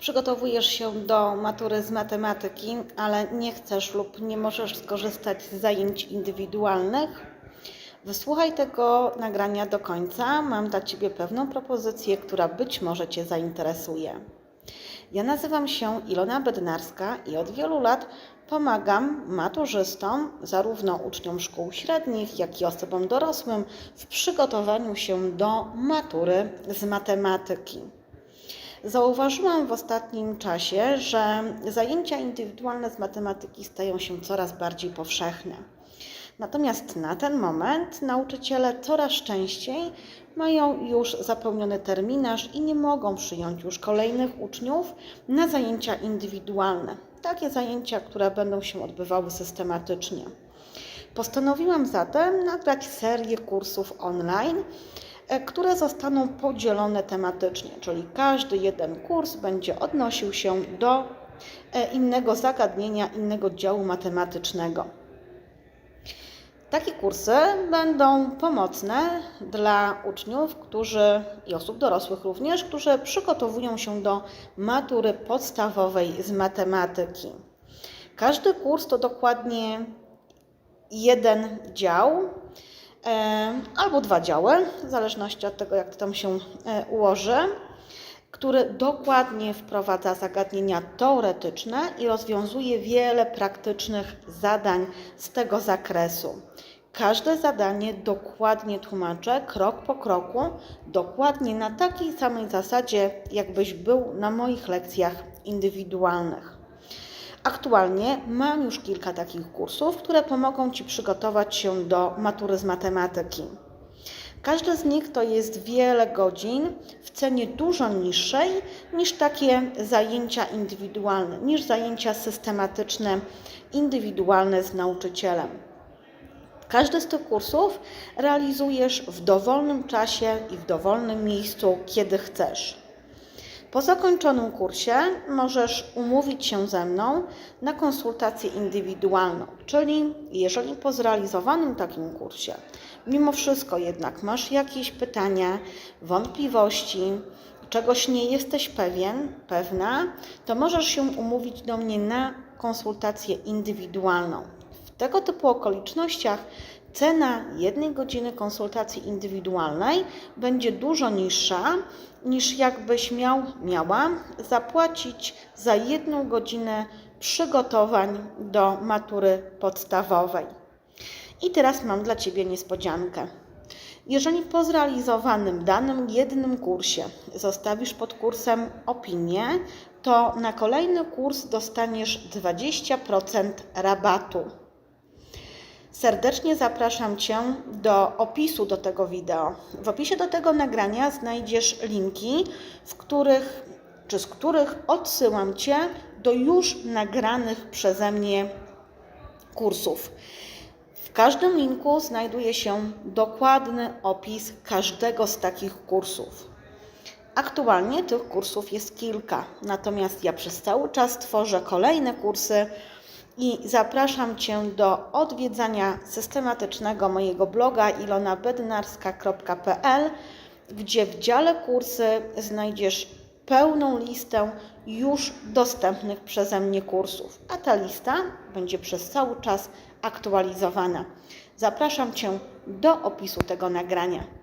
Przygotowujesz się do matury z matematyki, ale nie chcesz lub nie możesz skorzystać z zajęć indywidualnych? Wysłuchaj tego nagrania do końca. Mam dla Ciebie pewną propozycję, która być może Cię zainteresuje. Ja nazywam się Ilona Bednarska i od wielu lat pomagam maturzystom, zarówno uczniom szkół średnich, jak i osobom dorosłym w przygotowaniu się do matury z matematyki. Zauważyłam w ostatnim czasie, że zajęcia indywidualne z matematyki stają się coraz bardziej powszechne. Natomiast na ten moment nauczyciele coraz częściej mają już zapełniony terminarz i nie mogą przyjąć już kolejnych uczniów na zajęcia indywidualne. Takie zajęcia, które będą się odbywały systematycznie. Postanowiłam zatem nagrać serię kursów online, które zostaną podzielone tematycznie, czyli każdy jeden kurs będzie odnosił się do e, innego zagadnienia, innego działu matematycznego. Takie kursy będą pomocne dla uczniów, którzy i osób dorosłych również, którzy przygotowują się do matury podstawowej z matematyki. Każdy kurs to dokładnie jeden dział e, albo dwa działy, w zależności od tego, jak to tam się e, ułoży, który dokładnie wprowadza zagadnienia teoretyczne i rozwiązuje wiele praktycznych zadań z tego zakresu. Każde zadanie dokładnie tłumaczę, krok po kroku, dokładnie na takiej samej zasadzie, jakbyś był na moich lekcjach indywidualnych. Aktualnie mam już kilka takich kursów, które pomogą Ci przygotować się do matury z matematyki. Każdy z nich to jest wiele godzin w cenie dużo niższej niż takie zajęcia indywidualne, niż zajęcia systematyczne, indywidualne z nauczycielem. Każdy z tych kursów realizujesz w dowolnym czasie i w dowolnym miejscu, kiedy chcesz. Po zakończonym kursie możesz umówić się ze mną na konsultację indywidualną, czyli jeżeli po zrealizowanym takim kursie mimo wszystko jednak masz jakieś pytania, wątpliwości, czegoś nie jesteś pewien, pewna, to możesz się umówić do mnie na konsultację indywidualną. W tego typu okolicznościach cena jednej godziny konsultacji indywidualnej będzie dużo niższa niż jakbyś miał, miała zapłacić za jedną godzinę przygotowań do matury podstawowej. I teraz mam dla Ciebie niespodziankę. Jeżeli po zrealizowanym danym jednym kursie zostawisz pod kursem opinię, to na kolejny kurs dostaniesz 20% rabatu. Serdecznie zapraszam Cię do opisu do tego wideo. W opisie do tego nagrania znajdziesz linki, w których czy z których odsyłam Cię do już nagranych przeze mnie kursów. W każdym linku znajduje się dokładny opis każdego z takich kursów. Aktualnie tych kursów jest kilka, natomiast ja przez cały czas tworzę kolejne kursy i zapraszam Cię do odwiedzania systematycznego mojego bloga ilonabednarska.pl, gdzie w dziale kursy znajdziesz pełną listę już dostępnych przeze mnie kursów, a ta lista będzie przez cały czas aktualizowana. Zapraszam Cię do opisu tego nagrania.